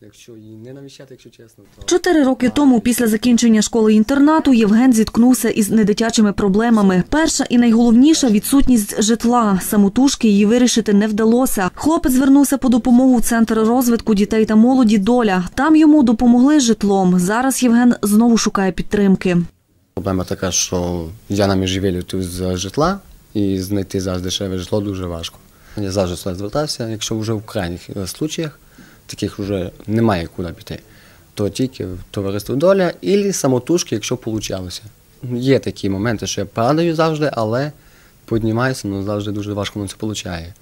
Якщо її не навіщати, якщо чесно, то Чотири роки тому, після закінчення школи-інтернату, Євген зіткнувся із недитячими проблемами. Перша і найголовніша відсутність житла. Самотужки її вирішити не вдалося. Хлопець звернувся по допомогу в центр розвитку дітей та молоді Доля. Там йому допомогли з житлом. Зараз Євген знову шукає підтримки. проблема така, що я на міжвілі тут з житла і знайти зараз дешеве житло дуже важко. Я завжди звертався, якщо вже в крайніх е, случаях, таких вже немає куди піти, то тільки в товариство доля і самотужки, якщо вийшло. Є такі моменти, що я падаю завжди, але піднімаюся, але завжди дуже важко воно це виходить.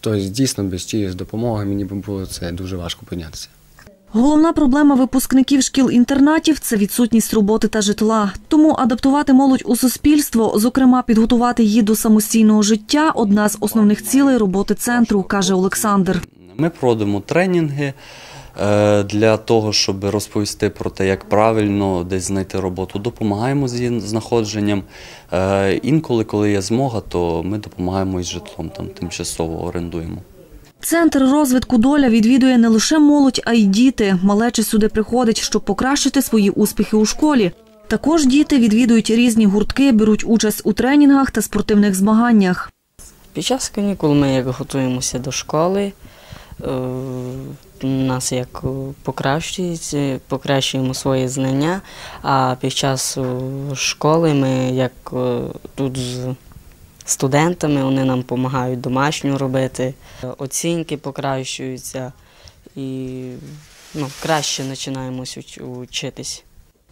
Тобто, дійсно, без чиїсь допомоги мені б було це дуже важко піднятися. Головна проблема випускників шкіл-інтернатів це відсутність роботи та житла. Тому адаптувати молодь у суспільство, зокрема підготувати її до самостійного життя одна з основних цілей роботи центру, каже Олександр. Ми проводимо тренінги е, для того, щоб розповісти про те, як правильно десь знайти роботу. Допомагаємо з її знаходженням. Е, Інколи, коли є змога, то ми допомагаємо із житлом, там тимчасово орендуємо. Центр розвитку доля відвідує не лише молодь, а й діти. Малече сюди приходить, щоб покращити свої успіхи у школі. Також діти відвідують різні гуртки, беруть участь у тренінгах та спортивних змаганнях. Під час канікул ми як готуємося до школи. Е, нас як е, покращується, покращуємо свої знання, а під час е, школи ми як е, тут з студентами вони нам допомагають домашню робити, е, оцінки покращуються і ну, краще починаємо учитись.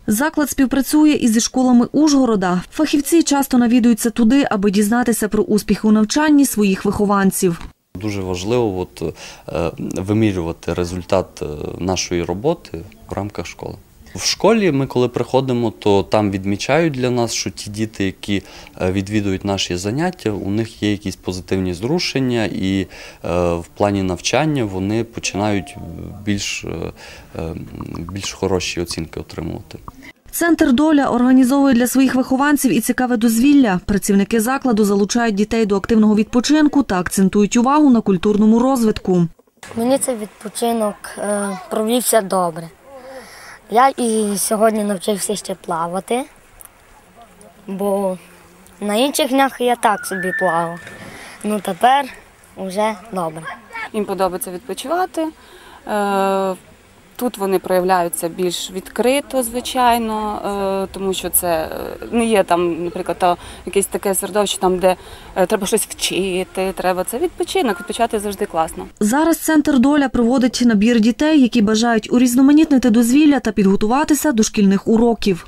Заклад співпрацює із зі школами Ужгорода. Фахівці часто навідуються туди, аби дізнатися про успіхи у навчанні своїх вихованців. Дуже важливо от, е, вимірювати результат е, нашої роботи в рамках школи. В школі ми, коли приходимо, то там відмічають для нас, що ті діти, які е, відвідують наші заняття, у них є якісь позитивні зрушення, і в плані навчання вони починають більш, е, е, більш хороші оцінки отримувати. Центр доля організовує для своїх вихованців і цікаве дозвілля. Працівники закладу залучають дітей до активного відпочинку та акцентують увагу на культурному розвитку. Мені цей відпочинок е, провівся добре. Я і сьогодні навчився ще плавати, бо на інших днях я так собі плавав. Ну тепер вже добре. Їм подобається відпочивати. Тут вони проявляються більш відкрито, звичайно, е, тому що це е, не є там, наприклад, то якесь таке середовище, там, де е, треба щось вчити, треба це відпочинок. Відпочати завжди класно. Зараз центр доля проводить набір дітей, які бажають урізноманітнити дозвілля та підготуватися до шкільних уроків.